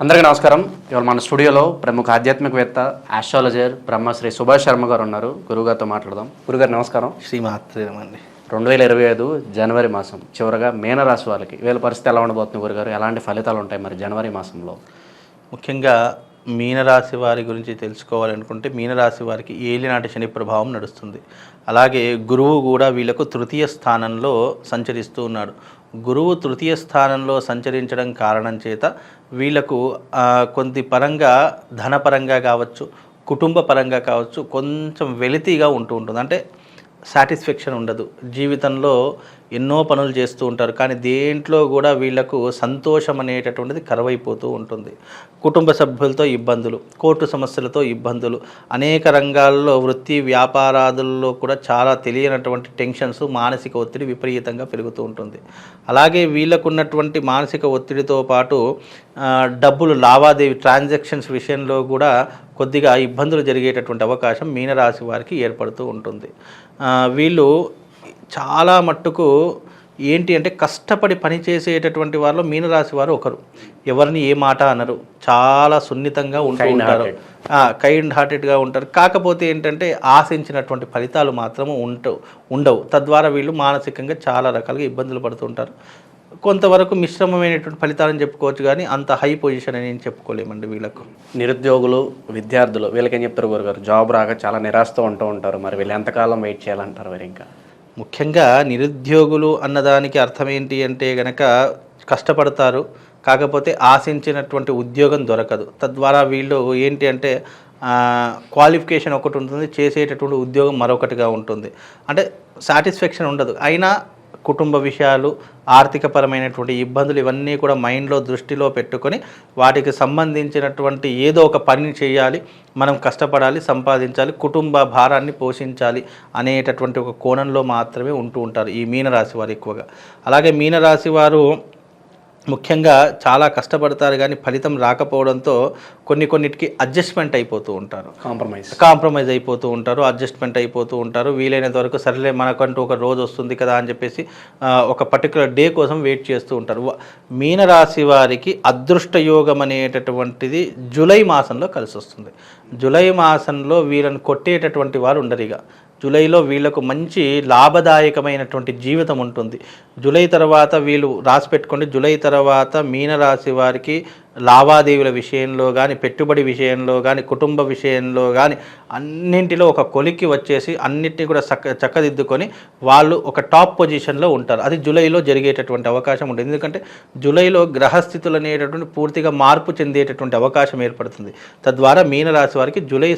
అందరికీ నమస్కారం. ఇవాళ మన స్టూడియోలో ప్రముఖ ఆధ్యాత్మికవేత్త ఆస్ట్రాలజర్ బ్రహ్మశ్రీ సుభాష్ శర్మ గారు ఉన్నారు. గురుగారితో మాట్లాడదాం. గురుగారు నమస్కారం. శ్రీమాత్రేమండి రెండు వేల ఇరవై ఐదు జనవరి మాసం చివరగా మీనరాశి వాళ్ళకి వీళ్ళ పరిస్థితి ఎలా ఉండబోతుంది గురుగారు? ఎలాంటి ఫలితాలు ఉంటాయి మరి జనవరి మాసంలో? ముఖ్యంగా మీనరాశి వారి గురించి తెలుసుకోవాలనుకుంటే మీనరాశి వారికి ఏలినాటి శని ప్రభావం నడుస్తుంది. అలాగే గురువు కూడా వీళ్ళకు తృతీయ స్థానంలో సంచరిస్తూ ఉన్నాడు. గురువు తృతీయ స్థానంలో సంచరించడం కారణం చేత వీళ్ళకు కొద్ది కొంత పరంగా ధనపరంగా కావచ్చు కుటుంబ పరంగా కావచ్చు కొంచెం వెలితిగా ఉంటూ ఉంటుంది. అంటే సాటిస్ఫాక్షన్ ఉండదు. జీవితంలో ఎన్నో పనులు చేస్తూ ఉంటారు. కానీ దేంట్లో కూడా వీళ్ళకు సంతోషం అనేటటువంటిది కరువైపోతూ ఉంటుంది. కుటుంబ సభ్యులతో ఇబ్బందులు కోర్టు సమస్యలతో ఇబ్బందులు అనేక రంగాల్లో వృత్తి వ్యాపారాదుల్లో కూడా చాలా తెలియనటువంటి టెన్షన్స్ మానసిక ఒత్తిడి విపరీతంగా పెరుగుతూ ఉంటుంది. అలాగే వీళ్ళకున్నటువంటి మానసిక ఒత్తిడితో పాటు డబ్బులు లావాదేవీ ట్రాన్సాక్షన్స్ విషయంలో కూడా కొద్దిగా ఇబ్బందులు జరిగేటటువంటి అవకాశం మీనరాశి వారికి ఏర్పడుతూ ఉంటుంది. వీళ్ళు చాలా మట్టుకు ఏంటి అంటే కష్టపడి పని చేసేటటువంటి వారిలో మీనరాశి వారు ఒకరు. ఎవరిని ఏ మాట అనరు. చాలా సున్నితంగా ఉంటూ ఉంటారు. కైండ్ హార్టెడ్గా ఉంటారు. కాకపోతే ఏంటంటే ఆశించినటువంటి ఫలితాలు మాత్రము ఉండవు ఉండవు. తద్వారా వీళ్ళు మానసికంగా చాలా రకాలుగా ఇబ్బందులు పడుతుంటారు కొంతవరకు మిశ్రమమైనటువంటి ఫలితాలని చెప్పుకోవచ్చు కానీ అంత హై పొజిషన్ అని చెప్పుకోలేమండి వీళ్ళకు. నిరుద్యోగులు విద్యార్థులు వీళ్ళకి చెప్తారు గురుగారు? జాబ్ రాక చాలా నిరాశతో ఉంటూ ఉంటారు. మరి వీళ్ళు ఎంతకాలం వెయిట్ చేయాలంటారు మరి ఇంకా? ముఖ్యంగా నిరుద్యోగులు అన్నదానికి అర్థం ఏంటి అంటే గనక కష్టపడతారు కాకపోతే ఆశించినటువంటి ఉద్యోగం దొరకదు. తద్వారా వీళ్ళు ఏంటి అంటే క్వాలిఫికేషన్ ఒకటి ఉంటుంది చేసేటటువంటి ఉద్యోగం మరొకటిగా ఉంటుంది. అంటే సాటిస్ఫాక్షన్ ఉండదు. అయినా కుటుంబ విషయాలు ఆర్థికపరమైనటువంటి ఇబ్బందులు ఇవన్నీ కూడా మైండ్లో దృష్టిలో పెట్టుకొని వాటికి సంబంధించినటువంటి ఏదో ఒక పని చేయాలి మనం కష్టపడాలి సంపాదించాలి కుటుంబ భారాన్ని పోషించాలి అనేటటువంటి ఒక కోణంలో మాత్రమే ఉంటూ ఉంటారు ఈ మీనరాశి వారు ఎక్కువగా. అలాగే మీనరాశి వారు ముఖ్యంగా చాలా కష్టపడతారు కానీ ఫలితం రాకపోవడంతో కొన్ని కొన్నిటికి అడ్జస్ట్మెంట్ అయిపోతూ ఉంటారు. కాంప్రమైజ్. కాంప్రమైజ్ అయిపోతూ ఉంటారు అడ్జస్ట్మెంట్ అయిపోతూ ఉంటారు. వీలైనంత వరకు సరేలే మనకంటూ ఒక రోజు వస్తుంది కదా అని చెప్పేసి ఒక పర్టికులర్ డే కోసం వెయిట్ చేస్తూ ఉంటారు. మీనరాశి వారికి అదృష్ట యోగం అనేటటువంటిది జూలై మాసంలో కలిసి వస్తుంది జూలై మాసంలో వీళ్ళని కొట్టేటటువంటి వారు ఉండరు ఇక. జూలైలో వీళ్ళకు మంచి లాభదాయకమైనటువంటి జీవితం ఉంటుంది. జూలై తర్వాత వీళ్ళు రాసి పెట్టుకోండి. జూలై తర్వాత మీనరాశి వారికి లావాదేవీల విషయంలో కానీ పెట్టుబడి విషయంలో కానీ కుటుంబ విషయంలో కానీ అన్నింటిలో ఒక కొలిక్కి వచ్చేసి అన్నిటినీ కూడా చక్క చక్కదిద్దుకొని వాళ్ళు ఒక టాప్ పొజిషన్లో ఉంటారు. అది జూలైలో జరిగేటటువంటి అవకాశం ఉంటుంది. ఎందుకంటే జూలైలో గ్రహస్థితులు అనేటటువంటి పూర్తిగా మార్పు చెందేటటువంటి అవకాశం ఏర్పడుతుంది. తద్వారా మీనరాశి వారికి జూలై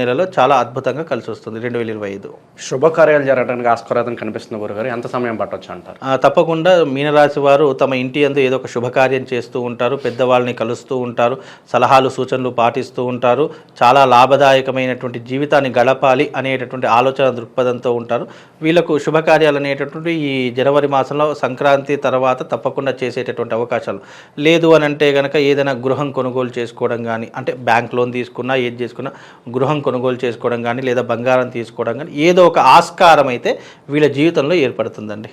నెలలో చాలా అద్భుతంగా కలిసి వస్తుంది రెండు వేల ఇరవై ఐదు. శుభకార్యాలు జరగడానికి ఆస్కారం కనిపిస్తుంది గురుగారు. ఎంత సమయం పట్టొచ్చు అంటారు? తప్పకుండా మీనరాశి వారు తమ ఇంటి అందు ఏదో ఒక శుభకార్యం చేస్తూ ఉంటారు. పెద్దవాళ్ళని కలుస్తూ ఉంటారు సలహాలు సూచనలు పాటిస్తూ ఉంటారు చాలా లాభదాయకమైనటువంటి జీవితాన్ని గడపాలి అనేటటువంటి ఆలోచన దృక్పథంతో ఉంటారు. వీళ్ళకు శుభకార్యాలు అనేటటువంటి ఈ జనవరి మాసంలో సంక్రాంతి తర్వాత తప్పకుండా చేసేటటువంటి అవకాశాలు. లేదు అని అంటే కనుక ఏదైనా గృహం కొనుగోలు చేసుకోవడం కానీ అంటే బ్యాంక్ లోన్ తీసుకున్నా ఏది చేసుకున్నా గృహం కొనుగోలు చేసుకోవడం కానీ లేదా బంగారం తీసుకోవడం కానీ ఏదో ఒక ఆస్కారం అయితే వీళ్ళ జీవితంలో ఏర్పడుతుందండి.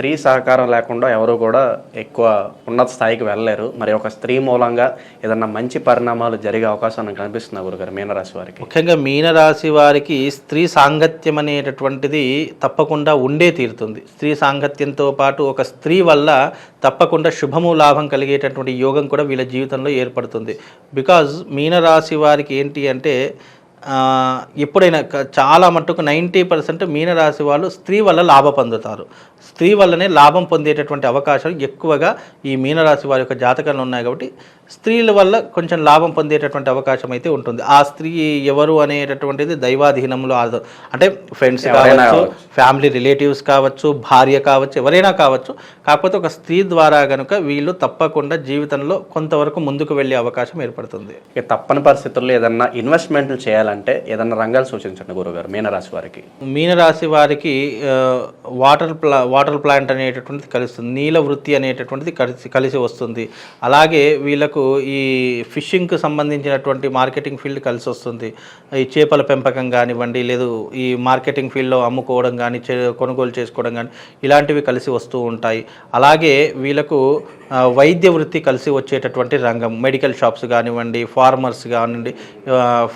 స్త్రీ సహకారం లేకుండా ఎవరు కూడా ఎక్కువ ఉన్నత స్థాయికి వెళ్ళలేరు. మరి ఒక స్త్రీ మూలంగా ఏదన్నా మంచి పరిణామాలు జరిగే అవకాశం నాకు కనిపిస్తుంది గురుగారు? మీనరాశి వారికి. ముఖ్యంగా మీనరాశి వారికి స్త్రీ సాంగత్యం అనేటటువంటిది తప్పకుండా ఉండే తీరుతుంది. స్త్రీ సాంగత్యంతో పాటు ఒక స్త్రీ వల్ల తప్పకుండా శుభము లాభం కలిగేటటువంటి యోగం కూడా వీళ్ళ జీవితంలో ఏర్పడుతుంది. బికాజ్ మీనరాశి వారికి ఏంటి అంటే ఎప్పుడైనా చాలా మట్టుకు నైంటీ పర్సెంట్ మీనరాశి వాళ్ళు స్త్రీ వల్ల లాభం పొందుతారు. స్త్రీ వల్లనే లాభం పొందేటటువంటి అవకాశాలు ఎక్కువగా ఈ మీనరాశి వారి యొక్క జాతకంలో ఉన్నాయి కాబట్టి స్త్రీల వల్ల కొంచెం లాభం పొందేటటువంటి అవకాశం అయితే ఉంటుంది. ఆ స్త్రీ ఎవరు అనేటటువంటిది దైవాధీనంలో అంటే ఫ్రెండ్స్ కావచ్చు ఫ్యామిలీ రిలేటివ్స్ కావచ్చు భార్య కావచ్చు ఎవరైనా కావచ్చు కాకపోతే ఒక స్త్రీ ద్వారా కనుక వీళ్ళు తప్పకుండా జీవితంలో కొంతవరకు ముందుకు వెళ్ళే అవకాశం ఏర్పడుతుంది. ఇక తప్పని పరిస్థితుల్లో ఏదన్నా ఇన్వెస్ట్మెంట్లు చేయాలంటే ఏదన్నా రంగాలు సూచించండి గురుగారు మీనరాశి వారికి. మీనరాశి వారికి వాటర్ ప్లా వాటర్ ప్లాంట్ అనేటటువంటిది కలుస్తుంది. నీల వృత్తి అనేటటువంటిది కలిసి కలిసి వస్తుంది. అలాగే వీళ్ళకు మనకు ఈ ఫిషింగ్కి సంబంధించినటువంటి మార్కెటింగ్ ఫీల్డ్ కలిసి వస్తుంది ఈ చేపల పెంపకం కానివ్వండి లేదు ఈ మార్కెటింగ్ ఫీల్డ్లో అమ్ముకోవడం కానీ చే- కొనుగోలు చేసుకోవడం కానీ ఇలాంటివి కలిసి వస్తూ ఉంటాయి. అలాగే వీళ్ళకు వైద్య వృత్తి కలిసి వచ్చేటటువంటి రంగం మెడికల్ షాప్స్ కానివ్వండి ఫార్మర్స్ కానివ్వండి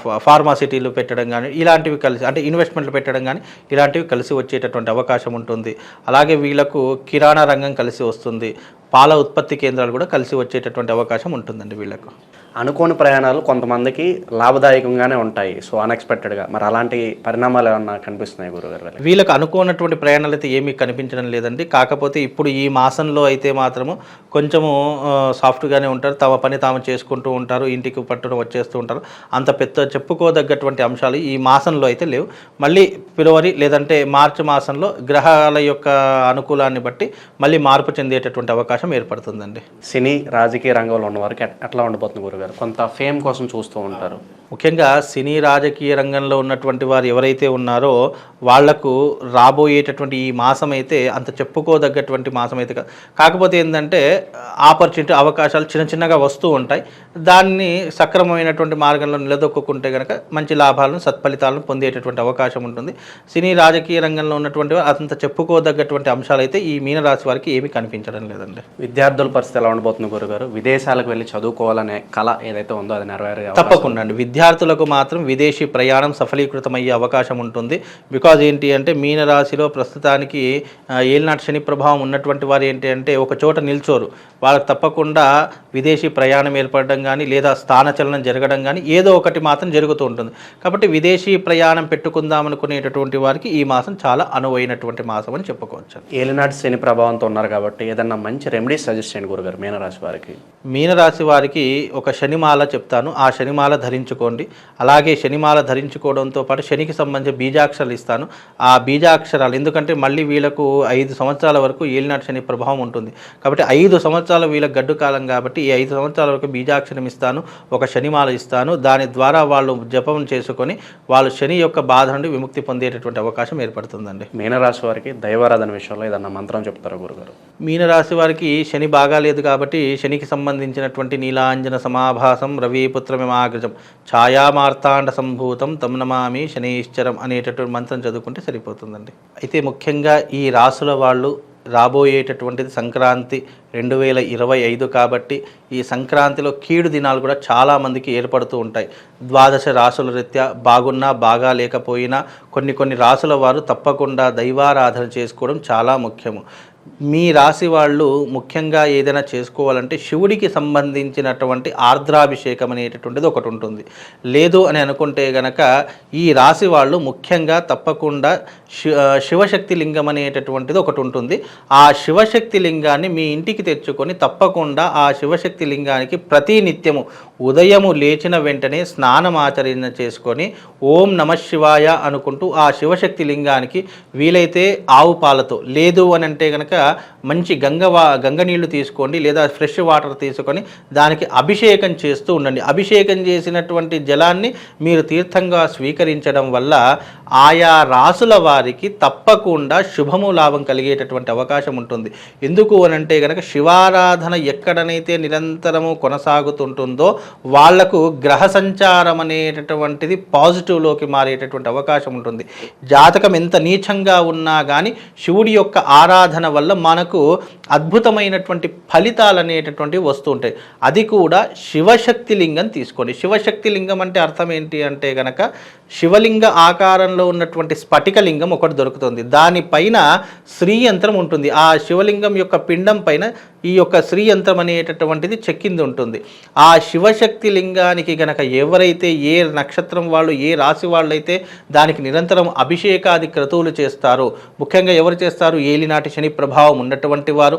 ఫా- ఫార్మాసిటీలు పెట్టడం కానీ ఇలాంటివి కలిసి అంటే ఇన్వెస్ట్మెంట్లు పెట్టడం కానీ ఇలాంటివి కలిసి వచ్చేటటువంటి అవకాశం ఉంటుంది. అలాగే వీళ్ళకు కిరాణా రంగం కలిసి వస్తుంది. పాల ఉత్పత్తి కేంద్రాలు కూడా కలిసి వచ్చేటటువంటి అవకాశం ఉంటుందండి వీళ్ళకు. అనుకోని ప్రయాణాలు కొంతమందికి లాభదాయకంగానే ఉంటాయి. సో అన్ఎక్స్పెక్టెడ్గా మరి అలాంటి పరిణామాలు ఏమన్నా కనిపిస్తున్నాయి గురుగారు వీళ్ళకి? అనుకోనటువంటి ప్రయాణాలు అయితే ఏమీ కనిపించడం లేదండి. కాకపోతే ఇప్పుడు ఈ మాసంలో అయితే మాత్రము కొంచెము సాఫ్ట్గానే ఉంటారు. తమ పని తాము చేసుకుంటూ ఉంటారు. ఇంటికి పట్టున వచ్చేస్తూ ఉంటారు. అంత పెద్ద చెప్పుకోదగ్గటువంటి అంశాలు ఈ మాసంలో అయితే లేవు. మళ్ళీ ఫిబ్రవరి లేదంటే మార్చి మాసంలో గ్రహాల యొక్క అనుకూలాన్ని బట్టి మళ్ళీ మార్పు చెందేటటువంటి అవకాశం ఏర్పడుతుందండి. సినీ రాజకీయ రంగంలో ఉన్న వారికి ఎట్- ఎట్లా ఉండబోతుంది గురుగారు? కొంత ఫేమ్ కోసం చూస్తూ ఉంటారు. ముఖ్యంగా సినీ రాజకీయ రంగంలో ఉన్నటువంటి వారు ఎవరైతే ఉన్నారో వాళ్ళకు రాబోయేటటువంటి ఈ మాసం అయితే అంత చెప్పుకోదగ్గటువంటి మాసం అయితే కాకపోతే ఏంటంటే ఆపర్చునిటీ అవకాశాలు చిన్న చిన్నగా వస్తూ ఉంటాయి. దాన్ని సక్రమమైనటువంటి మార్గంలో నిలదొక్కుంటే కనుక మంచి లాభాలను సత్ఫలితాలను పొందేటటువంటి అవకాశం ఉంటుంది. సినీ రాజకీయ రంగంలో ఉన్నటువంటి వారు అంత చెప్పుకోదగ్గటువంటి అంశాలు అయితే ఈ మీనరాశి వారికి ఏమీ కనిపించడం లేదండి. విద్యార్థుల పరిస్థితి ఎలా ఉండబోతుంది గురుగారు? విదేశాలకు వెళ్ళి చదువుకోవాలనే కళ ఏదైతే ఉందో అది నెరవేరే తప్పకుండా అండి. విద్యార్థులకు మాత్రం విదేశీ ప్రయాణం సఫలీకృతమయ్యే అవకాశం ఉంటుంది. బికాజ్ ఏంటి అంటే మీనరాశిలో ప్రస్తుతానికి ఏలినాటి శని ప్రభావం ఉన్నటువంటి వారు ఏంటి అంటే ఒక చోట నిల్చోరు. వాళ్ళకి తప్పకుండా విదేశీ ప్రయాణం ఏర్పడడం కానీ లేదా స్థానచలనం జరగడం కానీ ఏదో ఒకటి మాత్రం జరుగుతూ ఉంటుంది. కాబట్టి విదేశీ ప్రయాణం పెట్టుకుందాం అనుకునేటటువంటి వారికి ఈ మాసం చాలా అనువైనటువంటి మాసం అని చెప్పుకోవచ్చు. ఏలినాటి శని ప్రభావంతో ఉన్నారు కాబట్టి ఏదన్నా మంచి రెమెడీస్ సజెస్ట్ చేయండి గురుగారు మీనరాశి వారికి. మీనరాశి వారికి ఒక శనిమాల చెప్తాను. ఆ శనిమాల ధరించుకోండి. అలాగే శనిమాల ధరించుకోవడంతో పాటు శనికి సంబంధించిన బీజాక్షరాలు ఇస్తాను. ఆ బీజాక్షరాలు ఎందుకంటే మళ్ళీ వీళ్ళకు ఐదు సంవత్సరాల వరకు ఏలినాటి శని ప్రభావం ఉంటుంది. కాబట్టి ఐదు సంవత్సరాలు వీళ్ళకి గడ్డు కాలం కాబట్టి ఈ ఐదు సంవత్సరాల వరకు బీజాక్షరం ఇస్తాను ఒక శనిమాల ఇస్తాను. దాని ద్వారా వాళ్ళు జపం చేసుకొని వాళ్ళు శని యొక్క బాధ నుండి విముక్తి పొందేటటువంటి అవకాశం ఏర్పడుతుందండి. మీనరాశి వారికి దైవారాధన విషయంలో ఏదన్నా మంత్రం చెప్తారా గురుగారు? మీనరాశి వారికి శని బాగాలేదు కాబట్టి శనికి సంబంధించినటువంటి నీలాంజన సమాభాసం రవిపుత్రమిమాగ్రజం ఛాయామార్తాండ సంభూతం తమ్నమామి శనీశ్చరం అనేటటువంటి మంత్రం చదువుకుంటే సరిపోతుందండి. అయితే ముఖ్యంగా ఈ రాసుల వాళ్ళు రాబోయేటటువంటిది సంక్రాంతి రెండు వేల ఇరవై ఐదు కాబట్టి ఈ సంక్రాంతిలో కీడు దినాలు కూడా చాలామందికి ఏర్పడుతూ ఉంటాయి. ద్వాదశ రాసుల రీత్యా బాగున్నా బాగా లేకపోయినా కొన్ని కొన్ని రాసుల వారు తప్పకుండా దైవారాధన చేసుకోవడం చాలా ముఖ్యము. మీ రాశి వాళ్ళు ముఖ్యంగా ఏదైనా చేసుకోవాలంటే శివుడికి సంబంధించినటువంటి ఆర్ద్రాభిషేకం అనేటటువంటిది ఒకటి ఉంటుంది. లేదు అని అనుకుంటే గనక ఈ రాశి వాళ్ళు ముఖ్యంగా తప్పకుండా శి శివశక్తి లింగం అనేటటువంటిది ఒకటి ఉంటుంది. ఆ శివశక్తి లింగాన్ని మీ ఇంటికి తెచ్చుకొని తప్పకుండా ఆ శివశక్తి లింగానికి ప్రతి నిత్యము ఉదయము లేచిన వెంటనే స్నానం ఆచరణ చేసుకొని ఓం నమ శివాయ అనుకుంటూ ఆ శివశక్తి లింగానికి వీలైతే ఆవు పాలతో లేదు అని అంటే కనుక మంచి గంగవా గంగ నీళ్ళు తీసుకోండి లేదా ఫ్రెష్ వాటర్ తీసుకొని దానికి అభిషేకం చేస్తూ ఉండండి. అభిషేకం చేసినటువంటి జలాన్ని మీరు తీర్థంగా స్వీకరించడం వల్ల ఆయా రాసుల వారికి తప్పకుండా శుభము లాభం కలిగేటటువంటి అవకాశం ఉంటుంది. ఎందుకు అని అంటే కనుక శివారాధన ఎక్కడనైతే నిరంతరము కొనసాగుతుంటుందో వాళ్ళకు గ్రహ సంచారం అనేటటువంటిది పాజిటివ్లోకి మారేటటువంటి అవకాశం ఉంటుంది. జాతకం ఎంత నీచంగా ఉన్నా కానీ శివుడి యొక్క ఆరాధన వల్ల మనకు అద్భుతమైనటువంటి ఫలితాలు అనేటటువంటివి వస్తూ ఉంటాయి. అది కూడా శివశక్తి లింగం తీసుకోండి. శివశక్తి లింగం అంటే అర్థం ఏంటి అంటే గనక శివలింగ ఆకారంలో ఉన్నటువంటి స్ఫటిక లింగం ఒకటి దొరుకుతుంది. దానిపైన శ్రీయంత్రం ఉంటుంది. ఆ శివలింగం యొక్క పిండం పైన ఈ యొక్క శ్రీయంత్రం అనేటటువంటిది చెక్కింది ఉంటుంది. ఆ శివశక్తి లింగానికి గనక ఎవరైతే ఏ నక్షత్రం వాళ్ళు ఏ రాశి వాళ్ళైతే దానికి నిరంతరం అభిషేకాది క్రతువులు చేస్తారో ముఖ్యంగా ఎవరు చేస్తారు? ఏలినాటి శని ప్రభావం ఉన్నటువంటి వారు.